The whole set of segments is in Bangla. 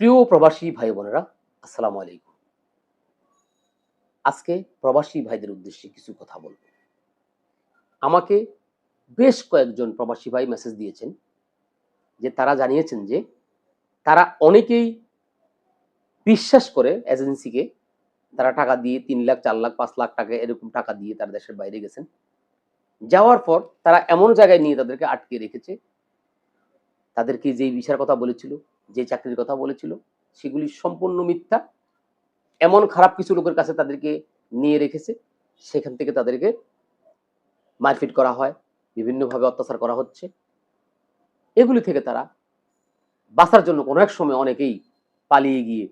প্রিয় প্রবাসী ভাই বোনেরা, আসসালামু আলাইকুম। আজকে প্রবাসী ভাইদের উদ্দেশ্যে কিছু কথা বলব। আমাকে বেশ কয়েকজন প্রবাসী ভাই মেসেজ দিয়েছেন, যে তারা জানিয়েছেন যে তারা অনেকেই বিশ্বাস করে এজেন্সিকে তারা টাকা দিয়ে তিন লাখ, চার লাখ, পাঁচ লাখ টাকা এরকম টাকা দিয়ে তারা দেশের বাইরে গেছেন। যাওয়ার পর তারা এমন জায়গায় নিয়ে তাদেরকে আটকে রেখেছে। তাদেরকে যেই বিষয়ের কথা বলেছিল যে চাকরির কথা বলেছিল, সেগুলি সম্পূর্ণ মিথ্যা। এমন খারাপ কিছু লোকের কাছে তাদেরকে নিয়ে রেখেছে, সেখান থেকে তাদেরকে মারপিট করা হয়, বিভিন্নভাবে অত্যাচার করা হচ্ছে। এগুলি থেকে তারা বাঁচার জন্য কোনো এক সময় অনেকেই পালিয়ে গিয়ে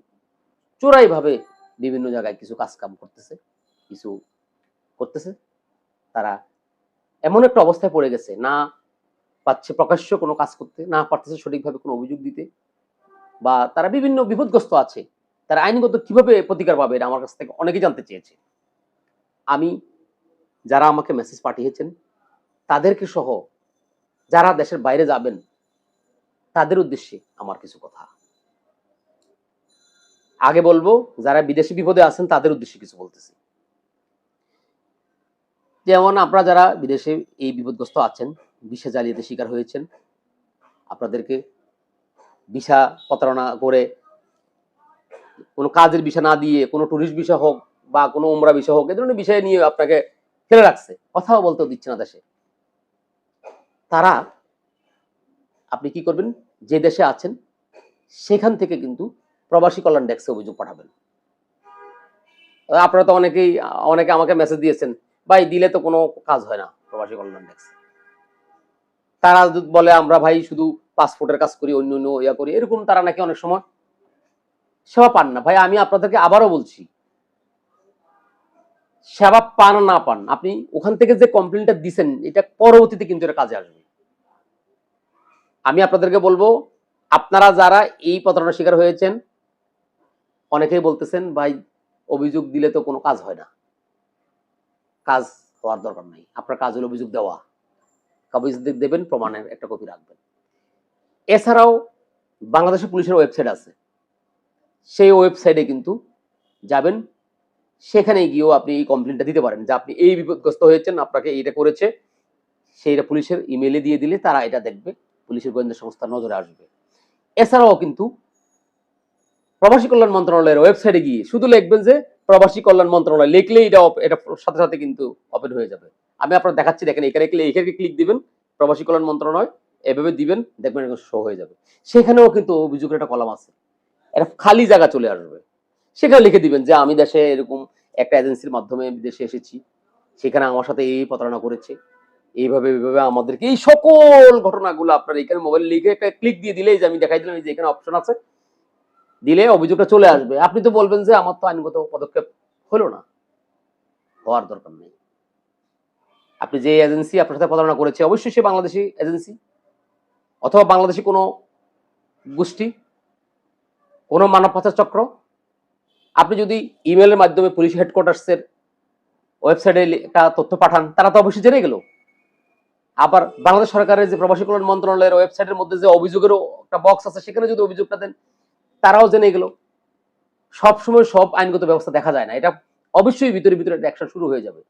চোরাইভাবে বিভিন্ন জায়গায় কিছু কাজ কাম করতেছে, কিছু করতেছে। তারা এমন একটা অবস্থায় পড়ে গেছে, না পাচ্ছে প্রকাশ্য কোনো কাজ করতে, না পারতেছে সঠিকভাবে কোনো অভিযোগ দিতে। বা তারা বিভিন্ন বিপদগ্রস্ত আছে, তারা আইনগত কীভাবে প্রতিকার পাবে এটা আমার কাছ থেকে অনেকে জানতে চেয়েছে। আমি, যারা আমাকে মেসেজ পাঠিয়েছেন, তাদেরকে সহ যারা দেশের বাইরে যাবেন, তাদের উদ্দেশ্যে আমার কিছু কথা। আগে বলব, যারা বিদেশি বিপদে আছেন, তাদের উদ্দেশ্যে কিছু বলতেছি। যেমন আপনারা যারা বিদেশে এই বিপদগ্রস্ত আছেন ভিসা জালিয়াতি শিকার হয়েছেন, আপনাদেরকে ভিসা প্রতারণা করে, কোনো কাজের বিষয় না দিয়ে, কোনো ট্যুরিস্ট বিষয় হোক বা কোনো উমরা বিষয় হোক, এ ধরনের বিষয় নিয়ে আপনাকে ফেলে রাখছে। কথাও বলতেও দিচ্ছে না দেশে। তারা, আপনি কি করবেন? যে দেশে আছেন, সেখান থেকে কিন্তু প্রবাসী কল্যাণ ডেস্কে অভিযোগ পাঠাবেন। আপনারা তো অনেকেই, অনেকে আমাকে মেসেজ দিয়েছেন, ভাই, দিলে তো কোনো কাজ হয় না প্রবাসী কল্যাণ ডেস্ক। তারা বলে, আমরা ভাই শুধু পাসপোর্টের কাজ করি, অন্য অন্য ইয়া করি। এরকম তারা নাকি অনেক সময় সেবা পান না। ভাই, আমি আপনাদেরকে আবারও বলছি, সেবা পান না পান, আপনি ওখান থেকে যে কমপ্লেনটা দিছেন, এটা পরবর্তীতে কিন্তু এটা কাজে আসবে। আমি আপনাদেরকে বলব, আপনারা যারা এই প্রতারণার শিকার হয়েছেন, অনেকেই বলতেছেন, ভাই, অভিযোগ দিলে তো কোনো কাজ হয় না। কাজ হওয়ার দরকার নাই। আপনার কাজ হলো অভিযোগ দেওয়া। অভিযোগ দেবেন, প্রমাণের একটা কপি রাখবেন। এছাড়াও বাংলাদেশের পুলিশের ওয়েবসাইট আছে। সেই ওয়েবসাইটে কিন্তু যাবেন। সেখানে গিয়েও আপনি এই কমপ্লেনটা দিতে পারেন যে আপনি এই বিপদগ্রস্ত হয়েছেন, আপনাকে এইটা করেছে। সেইটা পুলিশের ইমেলে দিয়ে দিলে তারা এটা দেখবে, পুলিশের গোয়েন্দা সংস্থার নজরে আসবে। এছাড়াও কিন্তু প্রবাসী কল্যাণ মন্ত্রণালয়ের ওয়েবসাইটে গিয়ে শুধু লিখবেন যে প্রবাসী কল্যাণ মন্ত্রণালয় লিখলেই এটা এটা সাথে সাথে কিন্তু ওপেন হয়ে যাবে। আমি আপনার দেখাচ্ছি, দেখেন, এখানে এখানে ক্লিক দিবেন, প্রবাসী কল্যাণ মন্ত্রণালয়, এভাবে দিবেন, দেখবেন এরকম শো হয়ে যাবে। সেখানেও কিন্তু অভিযোগের একটা কলাম আছে। এটা খালি জায়গা চলে আসবে। সেখানে লিখে দিবেন যে, আমি দেশে এরকম একটা এজেন্সির মাধ্যমে বিদেশে এসেছি। সেখানে আমার সাথে এই প্রতারণা করেছে। এইভাবে এইভাবে আমাদেরকে এই সকল ঘটনাগুলো আপনার এখানে মোবাইল লিখে একটা ক্লিক দিয়ে দিলেই যে আমি দেখাই দিলাম যে এখানে অপশন আছে। দিলে অভিযোগটা চলে আসবে। আপনি তো বলবেন যে, আমার তো আইনগত পদক্ষেপ হলো না। হওয়ার দরকার নেই। আপনি যে এজেন্সি আপনার সাথে প্রতারণা করেছে, অবশ্যই সে বাংলাদেশি এজেন্সি। অথবা বাংলাদেশি কোনো গোষ্ঠী, কোনো মানব পাচার চক্র। আপনি যদি ইমেলের মাধ্যমে পুলিশ হেডকোয়ার্টার্সের ওয়েবসাইটে একটা তথ্য পাঠান, তারা তো অবশ্যই জেনে গেল। আবার বাংলাদেশ সরকারের যে প্রবাসী কল্যাণ মন্ত্রণালয়ের ওয়েবসাইটের মধ্যে যে অভিযোগেরও একটা বক্স আছে, সেখানে যদি অভিযোগটা দেন, তারাও জেনে গেল। সবসময় সব আইনগত ব্যবস্থা দেখা যায় না। এটা অবশ্যই ভিতরে ভিতরে একটা অ্যাকশন শুরু হয়ে যাবে।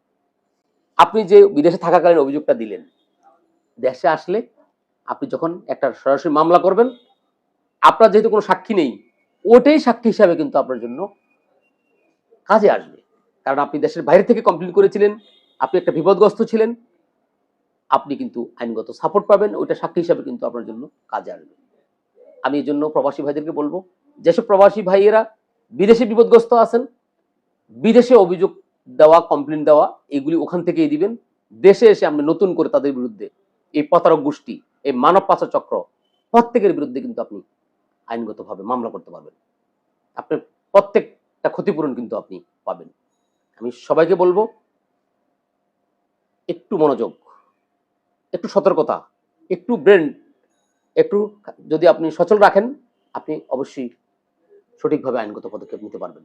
আপনি যে বিদেশে থাকাকালীন অভিযোগটা দিলেন, দেশে আসলে আপনি যখন একটা সরাসরি মামলা করবেন, আপনার যেহেতু কোনো সাক্ষী নেই, ওটাই সাক্ষী হিসাবে কিন্তু আপনার জন্য কাজে আসবে। কারণ আপনি দেশের বাইরে থেকে কমপ্লেন করেছিলেন, আপনি একটা বিপদগ্রস্ত ছিলেন, আপনি কিন্তু আইনগত সাপোর্ট পাবেন, ওইটা সাক্ষী হিসাবে কিন্তু আপনার জন্য কাজে আসবে। আমি এই জন্য প্রবাসী ভাইদেরকে বলব, যেসব প্রবাসী ভাইয়েরা বিদেশে বিপদগ্রস্ত আছেন, বিদেশে অভিযোগ দেওয়া কমপ্লেন দেওয়া, এগুলি ওখান থেকেই দিবেন। দেশে এসে আমরা নতুন করে তাদের বিরুদ্ধে এই প্রতারক গোষ্ঠী, এই মানব পাচার চক্র প্রত্যেকের বিরুদ্ধে কিন্তু আপনি আইনগতভাবে মামলা করতে পারবেন। আপনার প্রত্যেকটা ক্ষতিপূরণ কিন্তু আপনি পাবেন। আমি সবাইকে বলব, একটু মনোযোগ, একটু সতর্কতা, একটু ব্রেন একটু যদি আপনি সচল রাখেন, আপনি অবশ্যই সঠিকভাবে আইনগত পদক্ষেপ নিতে পারবেন।